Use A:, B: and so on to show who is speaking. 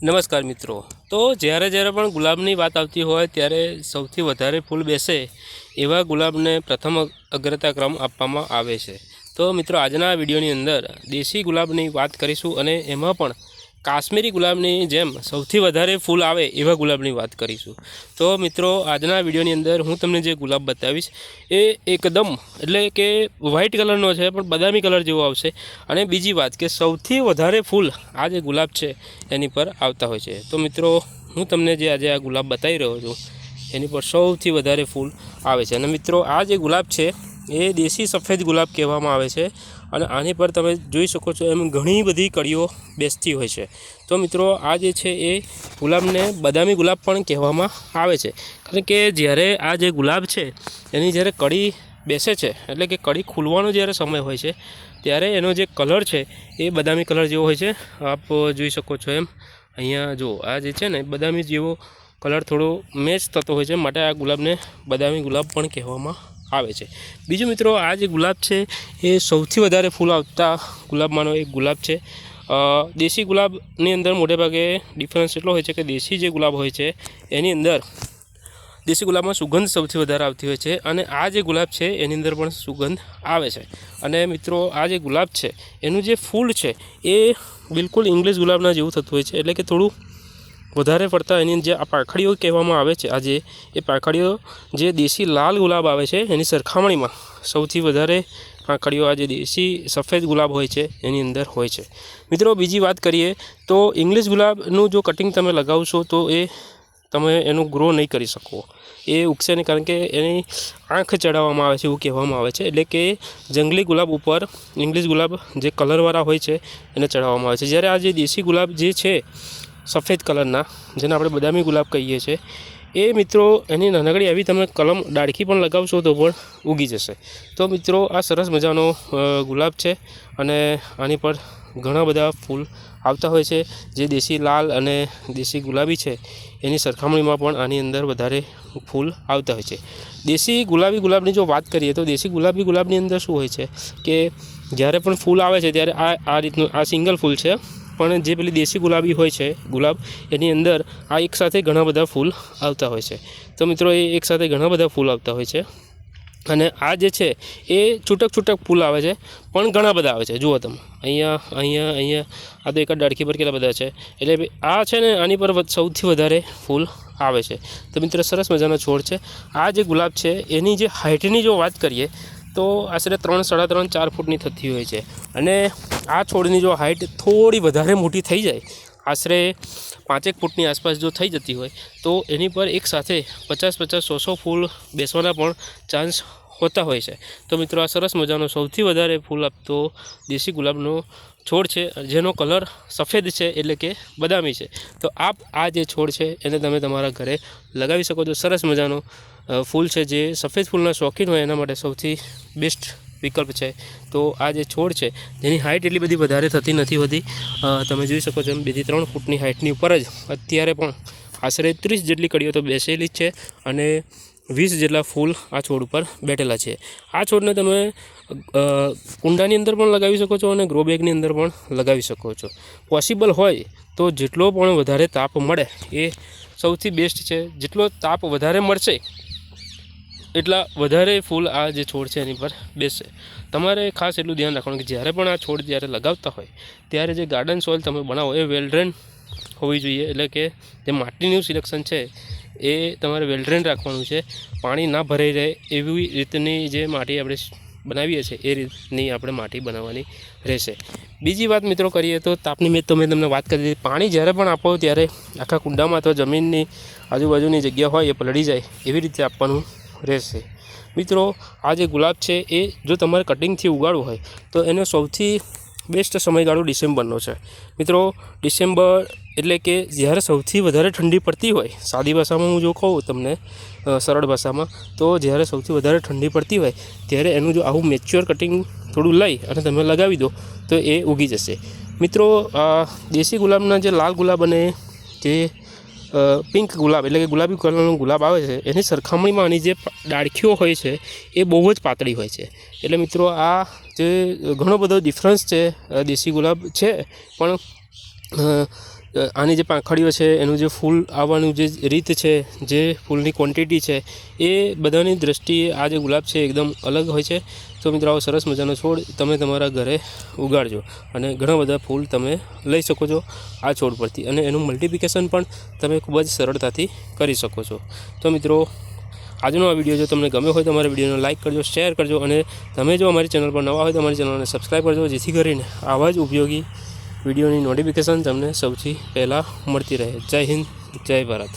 A: નમસ્કાર મિત્રો. તો જ્યારે જ્યારે પણ ગુલાબની વાત આવતી હોય ત્યારે સૌથી વધારે ફૂલ બેસે એવા ગુલાબને પ્રથમ અગ્રતા ક્રમ આપવામાં આવે છે. તો મિત્રો, આજના વિડીયોની અંદર દેશી ગુલાબની વાત કરીશું અને એમાં પણ કાશ્મીરી ગુલાબની જેમ સૌથી વધારે ફૂલ આવે એવા ગુલાબની વાત કરીશું. તો મિત્રો, આજના વિડીયોની અંદર હું તમને જે ગુલાબ બતાવીશ, એ એકદમ એટલે કે વ્હાઇટ કલરનો છે, પણ બદામી કલર જેવો આવશે. અને બીજી વાત કે સૌથી વધારે ફૂલ આ જે ગુલાબ છે, એની પર આવતા હોય છે. તો મિત્રો, હું તમને જે આજે આ ગુલાબ બતાવી રહ્યો છું, એની પર સૌથી વધારે ફૂલ આવે છે. અને મિત્રો, આ જે ગુલાબ છે એ દેશી સફેદ ગુલાબ કહેવામાં આવે છે. અને આની પર તમે જોઈ શકો છો એમ ઘણી બધી કળીઓ બેસતી હોય છે. તો મિત્રો, આ જે છે એ ગુલાબને બદામી ગુલાબ પણ કહેવામાં આવે છે. કારણ કે જ્યારે આ જે ગુલાબ છે, એની જ્યારે કળી બેસે છે, એટલે કે કળી ખુલવાનો જ્યારે સમય હોય છે, ત્યારે એનો જે કલર છે એ બદામી કલર જેવો હોય છે. આપ જોઈ શકો છો એમ. અહીંયા જો આ જે છે ને, બદામી જેવો કલર થોડો મેચ થતો હોય છે, માટે આ ગુલાબને બદામી ગુલાબ પણ કહેવામાં આવે છે. બીજું મિત્રો, આ જે ગુલાબ છે, એ સૌથી વધારે ફૂલ આવતા ગુલાબમાંનો એક ગુલાબ છે. દેશી ગુલાબની અંદર મોટે ભાગે ડિફરન્સ એટલો હોય છે કે દેશી જે ગુલાબ હોય છે, એની અંદર દેશી ગુલાબમાં સુગંધ સૌથી વધારે આવતી હોય છે અને આ જે ગુલાબ છે, એની અંદર પણ સુગંધ આવે છે. અને મિત્રો, આ જે ગુલાબ છે, એનું જે ફૂલ છે, એ બિલકુલ ઇંગ્લિશ ગુલાબના જેવું થતું હોય છે. એટલે કે થોડું વધારે પડતા એની જે આ પાખડીઓ કહેવામાં આવે છે આજે એ પાખડીઓ જે દેશી લાલ ગુલાબ આવે છે, એની સરખામણીમાં સૌથી વધારે પાંખડીઓ આજે દેશી સફેદ ગુલાબ હોય છે, એની અંદર હોય છે. મિત્રો, બીજી વાત કરીએ તો ઇંગ્લિશ ગુલાબનું જો કટિંગ તમે લગાવશો તો એ તમે એનું ગ્રો નહીં કરી શકો. એ ઉગશે નહીં કારણ કે એની આંખ ચડાવવામાં આવે છે એવું કહેવામાં આવે છે, એટલે કે જંગલી ગુલાબ ઉપર ઇંગ્લિશ ગુલાબ જે કલરવાળા હોય છે, એને ચડાવવામાં આવે છે. જ્યારે આ જે દેશી ગુલાબ જે છે સફેદ કલરના, જેને આપણે બદામી ગુલાબ કહીએ છીએ. એ મિત્રો, એની નાનકડી આવી તમે કલમ ડાળખી પણ લગાવશો તો પણ ઉગી જશે. તો મિત્રો, આ સરસ મજાનો ગુલાબ છે અને આની પર ઘણા બધા ફૂલ આવતા હોય છે. જે દેશી લાલ અને દેશી ગુલાબી છે, એની સરખામણીમાં પણ આની અંદર વધારે ફૂલ આવતા હોય છે. દેશી ગુલાબી ગુલાબની જો વાત કરીએ તો દેશી ગુલાબી ગુલાબની અંદર શું હોય છે કે, જ્યારે પણ ફૂલ આવે છે, ત્યારે આ આ રીતનું, આ સિંગલ ફૂલ છે. પણ જે પેલી દેશી ગુલાબી હોય છે, ગુલાબ, એની અંદર આ એકસાથે ઘણા બધા ફૂલ આવતા હોય છે. તો મિત્રો, એ એકસાથે ઘણા બધા ફૂલ આવતા હોય છે. અને આ જે છે, એ છૂટક છૂટક ફૂલ આવે છે, પણ ઘણા બધા આવે છે. જુઓ તમે. અહીંયા અહીંયા અહીંયા, આ તો એક ડાળખી પર કેટલા બધા છે. એટલે આ છે ને, આની પર સૌથી વધારે ફૂલ આવે છે. તો મિત્રો, સરસ મજાનો છોડ છે. આ જે ગુલાબ છે, એની જે હાઇટની જો વાત કરીએ તો આશરે ત્રણ, સાડા ત્રણ, ચાર ફૂટની થતી હોય છે. અને આ છોડની જો હાઇટ થોડી વધારે મોટી થઈ જાય, આશરે પાંચેક ફૂટની આસપાસ જો થઈ જતી હોય, તો એની પર એકસાથે પચાસ પચાસ, સો સો ફૂલ બેસવાના પણ ચાન્સ હોતા હોય છે. તો મિત્રો, આ સરસ મજાનો સૌથી વધારે ફૂલ આપતો દેશી ગુલાબનો છોડ છે, જેનો કલર સફેદ છે એટલે કે બદામી છે. તો આપ આ જે છોડ છે, એને તમે તમારા ઘરે લગાવી શકો છો. સરસ મજાનો ફૂલ છે જે સફેદ ફૂલના શોખીન હોય એના માટે સૌથી બેસ્ટ વિકલ્પ છે. તો આ જે છોડ છે, જેની હાઇટ એટલી બધી વધારે થતી નથી હોતી. તમે જોઈ શકો છો એમ બેથી ત્રણ ફૂટની હાઇટની ઉપર જ અત્યારે પણ આશરે ત્રીસ જેટલી કડીઓ તો બેસેલી જ છે. અને વીસ જેટલા ફૂલ આ છોડ ઉપર બેઠેલા છે. આ છોડને તમે કુંડાની અંદર પણ લગાવી શકો છો અને ગ્રો બેગની અંદર પણ લગાવી શકો છો. પોસિબલ હોય તો જેટલો પણ વધારે તાપ મળે એ સૌથી બેસ્ટ છે. જેટલો તાપ વધારે મળશે, એટલા વધારે ફૂલ આ જે છોડ છે એની પર બેસશે તમારે ખાસ એટલું ધ્યાન રાખવાનું કે જ્યારે પણ આ છોડ જ્યારે લગાવતા હોય, ત્યારે જે ગાર્ડન સોઇલ તમે બનાવો એ વેલ ડ્રેન હોવી જોઈએ. એટલે કે જે માટીનું સિલેક્શન છે એ તમારે વેલ્ટ્રેન રાખવાનું છે. પાણી ના ભરાઈ રહે એવી રીતની જે માટી આપણે બનાવીએ છીએ, એ રીતની આપણે માટી બનાવવાની રહેશે. બીજી વાત મિત્રો કરીએ તો તાપની મેં તો મેં તમને વાત કરી દીધી પાણી જ્યારે પણ આપો ત્યારે આખા કુંડામાં અથવા જમીનની આજુબાજુની જગ્યા હોય એ પલળી જાય એવી રીતે આપવાનું રહેશે. મિત્રો, આ જે ગુલાબ છે એ જો તમારે કટિંગથી ઉગાડવું હોય તો એનો સૌથી બેસ્ટ સમયગાળો ડિસેમ્બરનો છે. મિત્રો, ડિસેમ્બર એટલે કે જ્યારે સૌથી વધારે ઠંડી પડતી હોય, સાદી ભાષામાં હું જો કહું તમને સરળ ભાષામાં, તો જ્યારે સૌથી વધારે ઠંડી પડતી હોય, ત્યારે એનું જો આવું મેચ્યોર કટિંગ થોડું લઈ અને તમે લગાવી દો, તો એ ઉગી જશે. મિત્રો દેશી ગુલાબના જે લાલ ગુલાબ અને જે પિંક ગુલાબ, એટલે કે ગુલાબી કલરનો ગુલાબ આવે છે, એની સરખામણીમાં આની જે ડાળખીઓ હોય છે, એ બહુ જ પાતળી હોય છે. એટલે મિત્રો, આ જે ઘણો બધો ડિફરન્સ છે દેશી ગુલાબ છે, પણ આની જે પાંખડીઓ છે, એનું જે ફૂલ આવવાનું જે રીત છે, જે ફૂલની ક્વોન્ટિટી છે, એ બધાની દ્રષ્ટિએ આ જે ગુલાબ છે એકદમ અલગ હોય છે. તો મિત્રો, આવો સરસ મજાનો છોડ તમે તમારા ઘરે ઉગાડજો અને ઘણા બધા ફૂલ તમે લઈ શકો છો આ છોડ પરથી અને એનું મલ્ટિપ્લિકેશન પણ તમે ખૂબ જ સરળતાથી કરી શકો છો. તો મિત્રો, આજનો આ વીડિયો જો તમને ગમ્યો હોય તો અમારા વિડીયોને લાઇક કરજો, શેર કરજો અને તમે જો અમારી ચેનલ પર નવા હોય તો અમારી ચેનલને સબસ્ક્રાઈબ કરજો, જેથી કરીને આવા જ ઉપયોગી વિડીયોની નોટિફિકેશન તમને સૌથી પહેલાં મળતી રહે. જય હિન્દ જય ભારત.